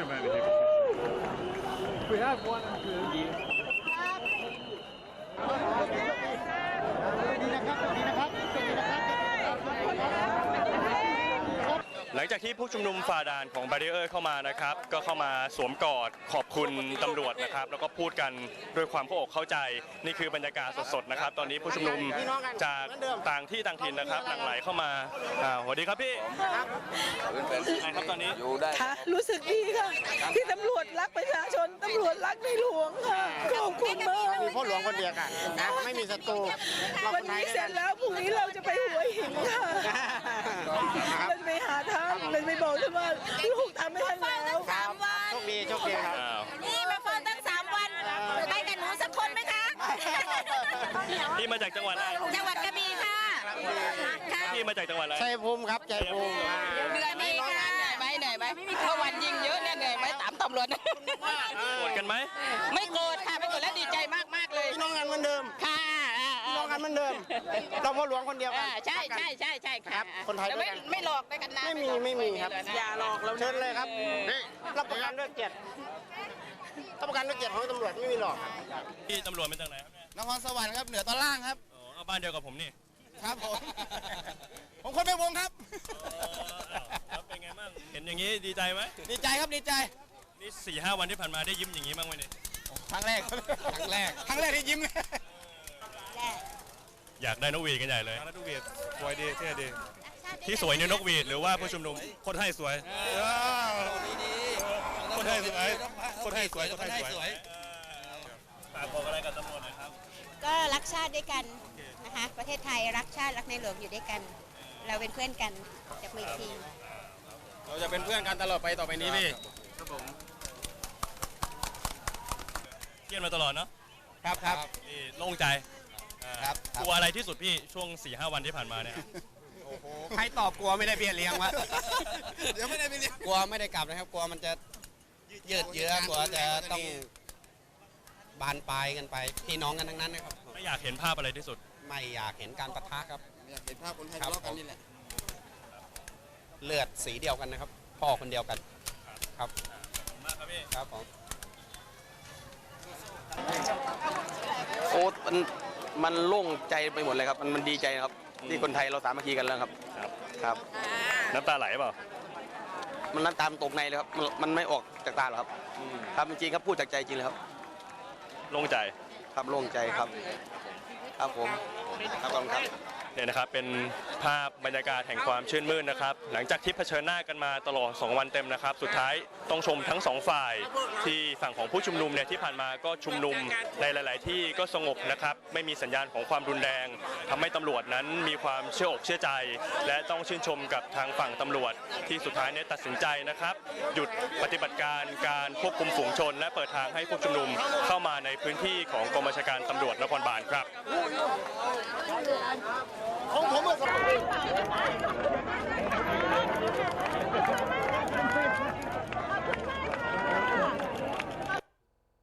Over here. We have one. หลังจากที่ผู้ชุมนุมฝ่าด่านของบาริเออร์เข้ามานะครับ ก็เข้ามาสวมกอดขอบคุณตำรวจนะครับ แล้วก็พูดกันด้วยความเข้าอกเข้าใจนี่คือบรรยากาศสดๆนะครับ ตอนนี้ผู้ชุมนุมจากต่างที่ต่างถิ่นนะครับหลั่งไหลเข้ามาอ่าสวัสดีครับพี่ไงครับตอนนี้ค่ะรู้สึกดีค่ะ ที่ตำรวจรักประชาชนตำรวจรักในหลวงค่ะขอบคุณมากมีพ่อหลวงคนเดียวกันนะไม่มีศัตรูเราวันคนไทยนี้ด้วยเสร็กัจนแล้วพรุ่งนี้เราจะไปหัวหินค่ะ ไปหาท่านเราจะไปบอกท่านว่าลูกทำไม่ทันแล้วครับโชคดีโชคดีครับ อ้าวนี่มาฟ้อนตั้งสามวันไปกับหนูสักคนไหมคะพี่มาจากจังหวัดอะไรจังหวัดกระบี่ค่ะค่ะพี่มาจากจังหวัดอะไร ชัยภูมิครับชัยภูมิอ่าเหนื่อยไหมคะเหนื่อยไหมเหนื่อยไหมเมื่อวันยิงเยอะเนี่ยเหนื่อยไหมตามตำรวจ โกรธกันไหม ไม่โกรธค่ะไม่ กันเหมือนเดิม เราพ่อหลวงคนเดียวกัอ่านใช่ใช่ใช่ใช่ครัค่ะบคนไทยด้วยกันแต่ไม่ไม่หลอกด้วยกันนะไม่มีไม่มีครับ อย่าหลอกเราเชิญเลยครับนี่รับประกันด้วยเกียรติรับประกันด้วยเกียรติของตำรวจไม่มีหลอกครับพี่ตำรวจเป็นจากไหนครับเนี่ยนครสวรรค์ครับเหนือตอนล่างครับ อ๋อเอาบ้านเดียวกับผมนี่ครับผม ผมคนไปวงครับ แล้วเป็นไงบ้างเห็นอย่างนี้ดีใจไหมดีใจครับดีใจ นี่สี่ห้าวันที่ผ่านมาได้ยิ้มอย่างนี้บ้างไหมเนี่ยครั้งแรก ครั้งแรก ครั้งแรกที่ยิ้ม อยากได้นกหวีดกันใหญ่เลยนกหวีดสวยดีเท่ดีที่สวยเนี่ยนกหวีดหรือว่าผู้ชุมนุมคนให้สวยคนให้สวยคนให้สวยคนให้สวย ฝากบอกอะไรกับตำรวจหนะครับ ก็รักชาติด้วยกันนะคะประเทศไทยรักชาติรักในหลวงอยู่ด้วยกัน เราเป็นเพื่อนกันจับมืออีกที เราจะเป็นเพื่อนกันตลอดไปต่อไปนี้พี่เยี่ยมมาตลอดเนาะครับครับนี่โล่งใจอ่าครับกลัว อะไรที่สุดพี่ช่วง4ี่ห้าวันที่ผ่านมาเนี่ยใครตอบกลัวไม่ได้เบี้ยเลี้ยงวะ เดี๋ยวไม่ได้เบี้ยเลี้ยงกลัวไม่ได้กลับนะครับ กลัวมันจะยืดเยื้อกลัวจะต้องบานปลายกันไปพี่น้องกันทั้งนั้นนะครับไม่อยากเห็นภาพอะไรที่สุด ไม่อยากเห็นการปะทะครับ อยากเห็นภาพคนไทยครัทะบเลาะกันนี่แหละ เลือดสีเดียวกันนะครับ พ่อคนเดียวกัน ครับมากครับพี่ ครับผม โอ้มัน มันโล่งใจไปหมดเลยครับ มันมันดีใจครับ ที่คนไทยเราสามัคคีกันแล้วครับ ครับครับ น้ำตาไหลเปล่า มันน้ำตามตกในเลยครับมันมันไม่ออกจากตาหรอกครับ ครับจริงๆครับพูดจากใจจริงเลยครับ โล่งใจ ครับโล่งใจครับ ครับผมครับขอบคุณครับ เนี่ยนะครับเป็นภาพบรรยากาศแห่งความชื่นมื่นนะครับ หลังจากที่เผชิญหน้ากันมาตลอด 2 วันเต็มนะครับ สุดท้ายต้องชมทั้งสองฝ่าย ที่ฝั่งของผู้ชุมนุมเนี่ยที่ผ่านมาก็ชุมนุมในหลาย ๆ ที่ก็สงบนะครับ ไม่มีสัญญาณของความรุนแรงทำให้ตำรวจนั้นมีความเชื่ออกเชื่อใจ และต้องชื่นชมกับทางฝั่งตำรวจ ที่สุดท้ายเนี่ยตัดสินใจนะครับ หยุดปฏิบัติการการควบคุมฝูงชน และเปิดทางให้ผู้ชุมนุมเข้ามาในพื้นที่ของกองบัญชาการตำรวจนครบาลครับ ของผมอะ